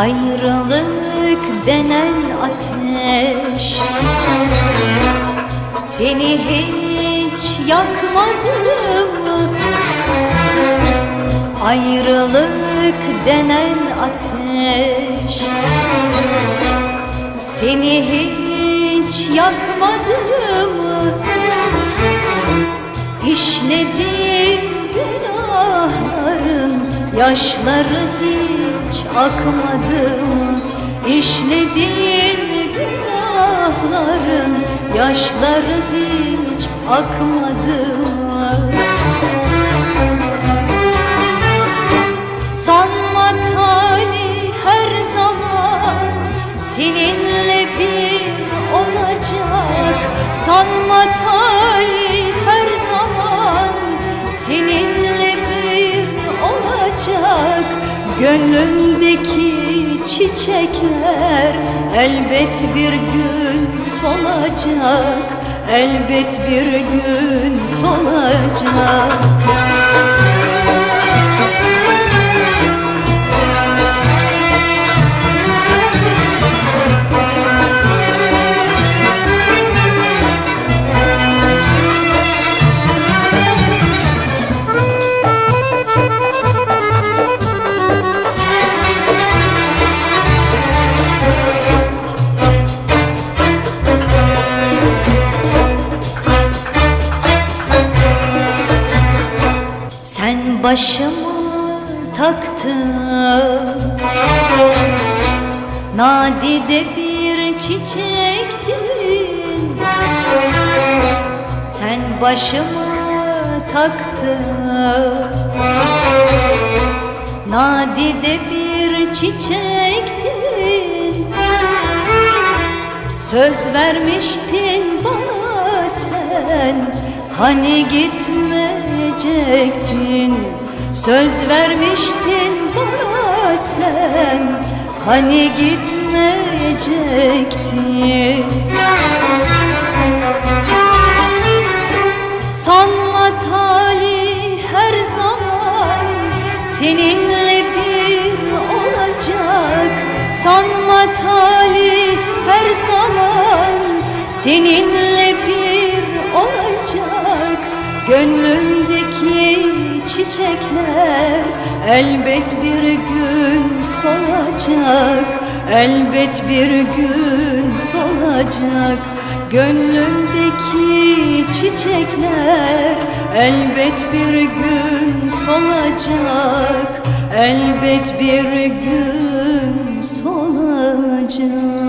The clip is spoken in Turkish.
Ayrılık denen ateş Seni hiç yakmadı mı? Ayrılık denen ateş Seni hiç yakmadı mı? Günahların Yaşları hiç akmadı mı? İşledin günahların Yaşları hiç akmadı mı? Olacak Gönlümdeki çiçekler elbet bir gün solacak. Elbet bir gün solacak başımı taktın. Nadide bir çiçektin. Sen başımı taktın. Nadide bir çiçektin. Söz vermiştin Hani gitmeyecektin? Söz vermiştin bana sen. Hani gitmeyecektin? Sanma talih her zaman seninle bir olacak. Sanma talih her zaman seninle Gönlümdeki çiçekler elbet bir gün solacak Elbet bir gün solacak. Gönlümdeki çiçekler elbet bir gün solacak Elbet bir gün solacak